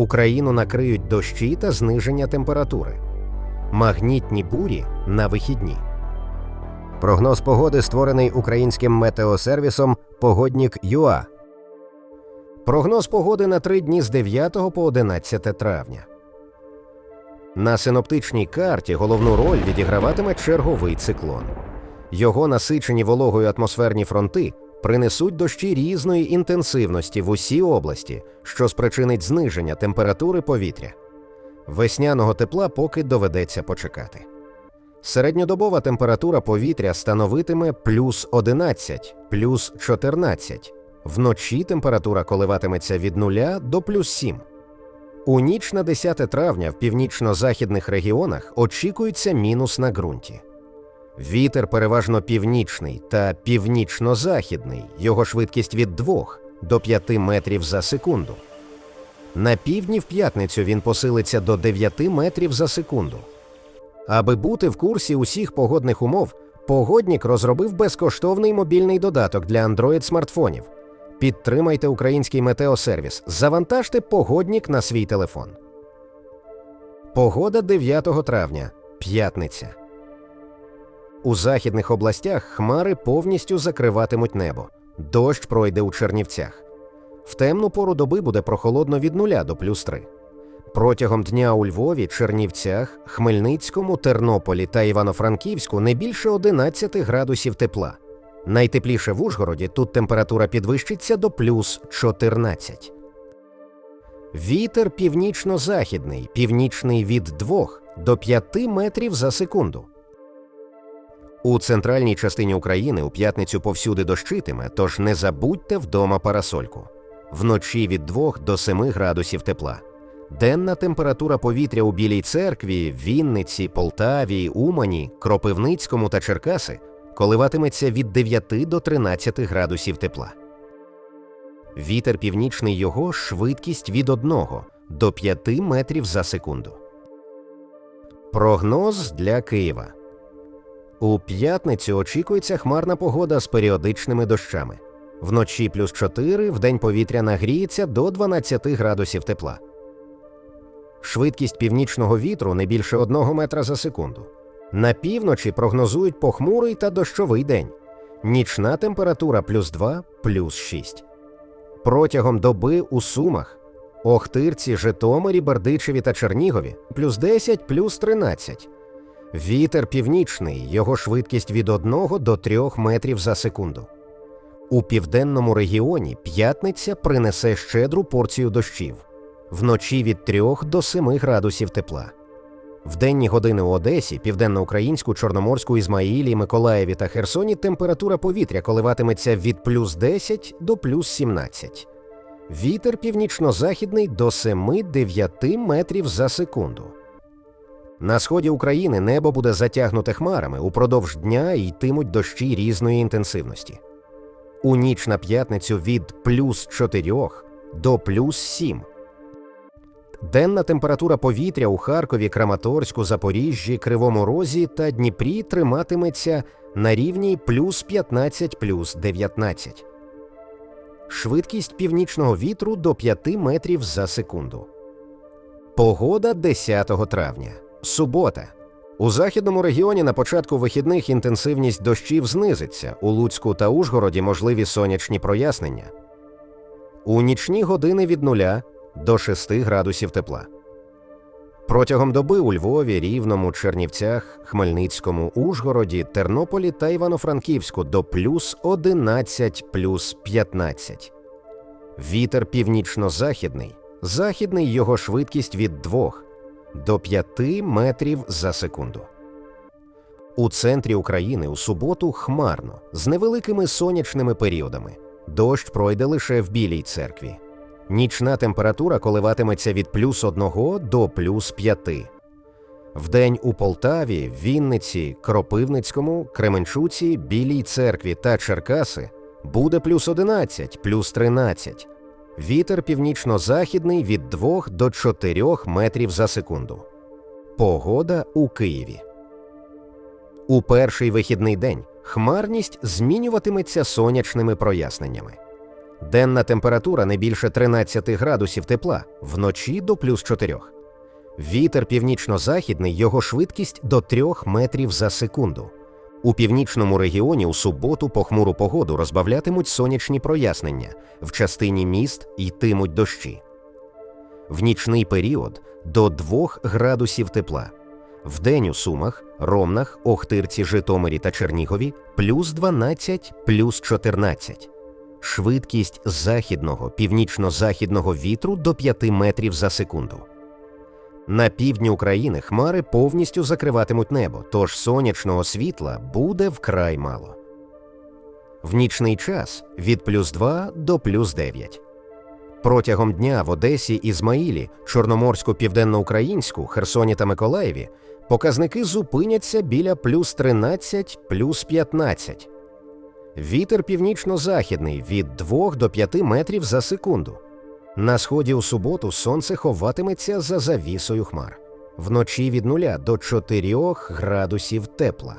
Україну накриють дощі та зниження температури. Магнітні бурі на вихідні. Прогноз погоди створений українським метеосервісом Погоднік ЮА. Прогноз погоди на три дні з 9 по 11 травня. На синоптичній карті головну роль відіграватиме черговий циклон. Його насичені вологою атмосферні фронти принесуть дощі різної інтенсивності в усі області, що спричинить зниження температури повітря. Весняного тепла поки доведеться почекати. Середньодобова температура повітря становитиме плюс 11, плюс 14. Вночі температура коливатиметься від 0 до плюс 7. У ніч на 10 травня в північно-західних регіонах очікується мінус на ґрунті. Вітер переважно північний та північно-західний, його швидкість від 2 до 5 метрів за секунду. На півдні в п'ятницю він посилиться до 9 метрів за секунду. Аби бути в курсі усіх погодних умов, погоднік розробив безкоштовний мобільний додаток для Android смартфонів. Підтримайте український метеосервіс. Завантажте погоднік на свій телефон. Погода 9 травня. П'ятниця. У західних областях хмари повністю закриватимуть небо. Дощ пройде у Чернівцях. В темну пору доби буде прохолодно від 0 до плюс 3. Протягом дня у Львові, Чернівцях, Хмельницькому, Тернополі та Івано-Франківську не більше 11 градусів тепла. Найтепліше в Ужгороді тут температура підвищиться до плюс 14. Вітер північно-західний, північний від 2 до 5 метрів за секунду. У центральній частині України у п'ятницю повсюди дощитиме, тож не забудьте вдома парасольку. Вночі від 2 до 7 градусів тепла. Денна температура повітря у Білій церкві, Вінниці, Полтаві, Умані, Кропивницькому та Черкаси коливатиметься від 9 до 13 градусів тепла. Вітер північний його швидкість від 1 до 5 метрів за секунду. Прогноз для Києва. У п'ятницю очікується хмарна погода з періодичними дощами. Вночі плюс 4, вдень повітря нагріється до 12 градусів тепла. Швидкість північного вітру не більше 1 метра за секунду. На півночі прогнозують похмурий та дощовий день. Нічна температура плюс 2, плюс 6. Протягом доби у Сумах, Охтирці, Житомирі, Бердичеві та Чернігові плюс 10, плюс 13. Вітер північний, його швидкість від 1 до 3 метрів за секунду. У південному регіоні п'ятниця принесе щедру порцію дощів вночі від 3 до 7 градусів тепла. В денні години у Одесі, Південноукраїнську, Чорноморську, Ізмаїлі, Миколаєві та Херсоні температура повітря коливатиметься від плюс 10 до плюс 17. Вітер північно-західний до 7-9 метрів за секунду. На сході України небо буде затягнуте хмарами упродовж дня йтимуть дощі різної інтенсивності. У ніч на п'ятницю від плюс 4 до плюс 7. Денна температура повітря у Харкові, Краматорську, Запоріжжі, Кривому Розі та Дніпрі триматиметься на рівні плюс 15 плюс 19. Швидкість північного вітру до 5 метрів за секунду. Погода 10 травня. Субота. У західному регіоні на початку вихідних інтенсивність дощів знизиться. У Луцьку та Ужгороді можливі сонячні прояснення. У нічні години від нуля до 6 градусів тепла. Протягом доби у Львові, Рівному, Чернівцях, Хмельницькому, Ужгороді, Тернополі та Івано-Франківську до плюс 11 плюс 15. Вітер північно-західний. Західний його швидкість від 2 до 5 метрів за секунду. У центрі України у суботу хмарно з невеликими сонячними періодами. Дощ пройде лише в Білій церкві. Нічна температура коливатиметься від плюс 1 до плюс 5. Вдень у Полтаві, Вінниці, Кропивницькому, Кременчуці, Білій церкві та Черкаси буде плюс 11, плюс 13. Вітер північно-західний від 2 до 4 метрів за секунду. Погода у Києві. У перший вихідний день хмарність змінюватиметься сонячними проясненнями. Денна температура не більше 13 градусів тепла, вночі до плюс 4. Вітер північно-західний, його швидкість до 3 метрів за секунду. У північному регіоні у суботу похмуру погоду розбавлятимуть сонячні прояснення, в частині міст йтимуть дощі. В нічний період до 2 градусів тепла. Вдень у Сумах, Ромнах, Охтирці, Житомирі та Чернігові плюс 12, плюс 14. Швидкість західного, північно-західного вітру до 5 метрів за секунду. На півдні України хмари повністю закриватимуть небо, тож сонячного світла буде вкрай мало. В нічний час від плюс 2 до плюс 9. Протягом дня в Одесі, Ізмаїлі, Чорноморську, Південноукраїнську, Херсоні та Миколаєві показники зупиняться біля плюс 13, плюс 15. Вітер північно-західний від 2 до 5 метрів за секунду. На сході у суботу сонце ховатиметься за завісою хмар. Вночі від 0 до 4 градусів тепла.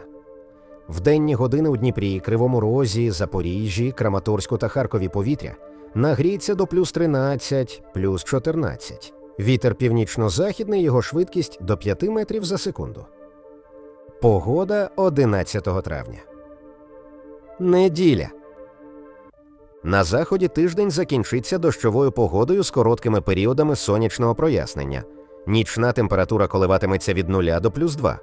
В денні години у Дніпрі, Кривому Розі, Запоріжжі, Краматорську та Харкові повітря нагріється до плюс 13, плюс 14. Вітер північно-західний, його швидкість до 5 метрів за секунду. Погода 11 травня. Неділя. На заході тиждень закінчиться дощовою погодою з короткими періодами сонячного прояснення. Нічна температура коливатиметься від 0 до плюс 2.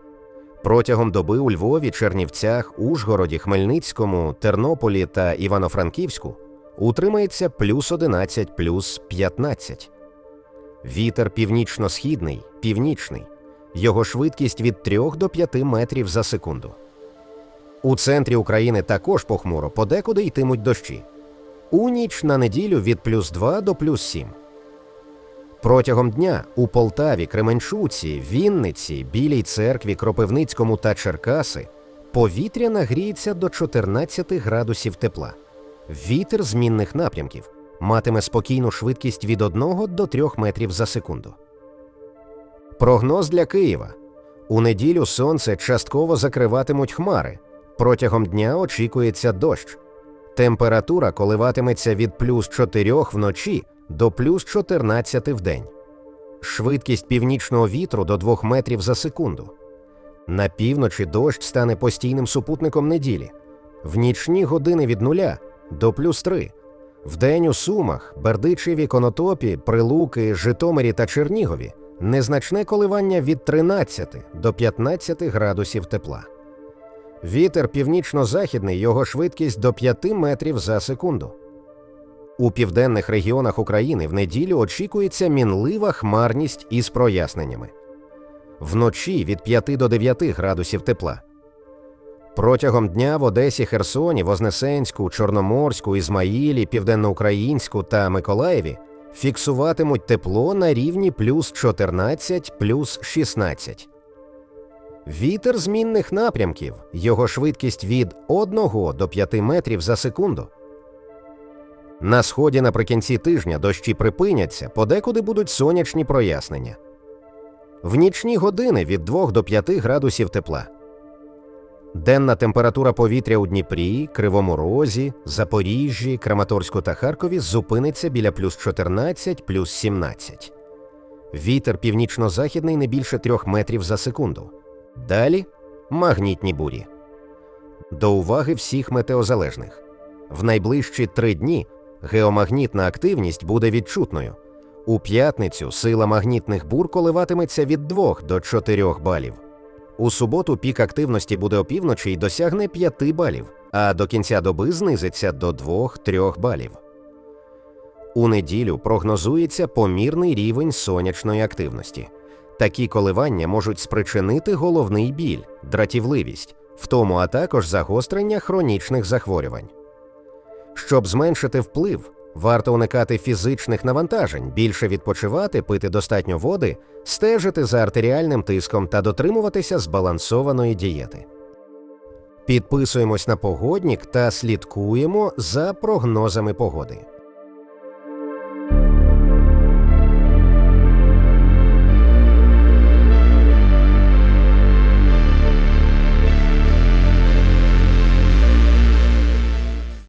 Протягом доби у Львові, Чернівцях, Ужгороді, Хмельницькому, Тернополі та Івано-Франківську утримається плюс 11, плюс 15. Вітер північно-східний, північний. Його швидкість від 3 до 5 метрів за секунду. У центрі України також похмуро, подекуди йтимуть дощі. У ніч на неділю від плюс 2 до плюс 7. Протягом дня у Полтаві, Кременчуці, Вінниці, Білій церкві, Кропивницькому та Черкаси повітря нагріється до 14 градусів тепла. Вітер змінних напрямків матиме спокійну швидкість від 1 до 3 метрів за секунду. Прогноз для Києва. У неділю сонце частково закриватимуть хмари. Протягом дня очікується дощ. Температура коливатиметься від плюс 4 вночі до плюс 14 вдень. Швидкість північного вітру до 2 метрів за секунду. На півночі дощ стане постійним супутником неділі. В нічні години від нуля до плюс 3. Вдень у Сумах, Бердичеві, Конотопі, Прилуки, Житомирі та Чернігові незначне коливання від 13 до 15 градусів тепла. Вітер північно-західний, його швидкість до 5 метрів за секунду. У південних регіонах України в неділю очікується мінлива хмарність із проясненнями. Вночі від 5 до 9 градусів тепла. Протягом дня в Одесі, Херсоні, Вознесенську, Чорноморську, Ізмаїлі, Південноукраїнську та Миколаєві фіксуватимуть тепло на рівні плюс 14 плюс 16. Вітер змінних напрямків, його швидкість від 1 до 5 метрів за секунду. На сході наприкінці тижня дощі припиняться, подекуди будуть сонячні прояснення. В нічні години від 2 до 5 градусів тепла. Денна температура повітря у Дніпрі, Кривому Розі, Запоріжжі, Краматорську та Харкові зупиниться біля плюс 14, плюс 17. Вітер північно-західний не більше 3 метрів за секунду. Далі магнітні бурі. До уваги всіх метеозалежних. В найближчі три дні геомагнітна активність буде відчутною. У п'ятницю сила магнітних бур коливатиметься від 2 до 4 балів. У суботу пік активності буде опівночі і досягне 5 балів, а до кінця доби знизиться до 2-3 балів. У неділю прогнозується помірний рівень сонячної активності. Такі коливання можуть спричинити головний біль, дратівливість, втому, а також загострення хронічних захворювань. Щоб зменшити вплив, варто уникати фізичних навантажень, більше відпочивати, пити достатньо води, стежити за артеріальним тиском та дотримуватися збалансованої дієти. Підписуємось на погоднік та слідкуємо за прогнозами погоди.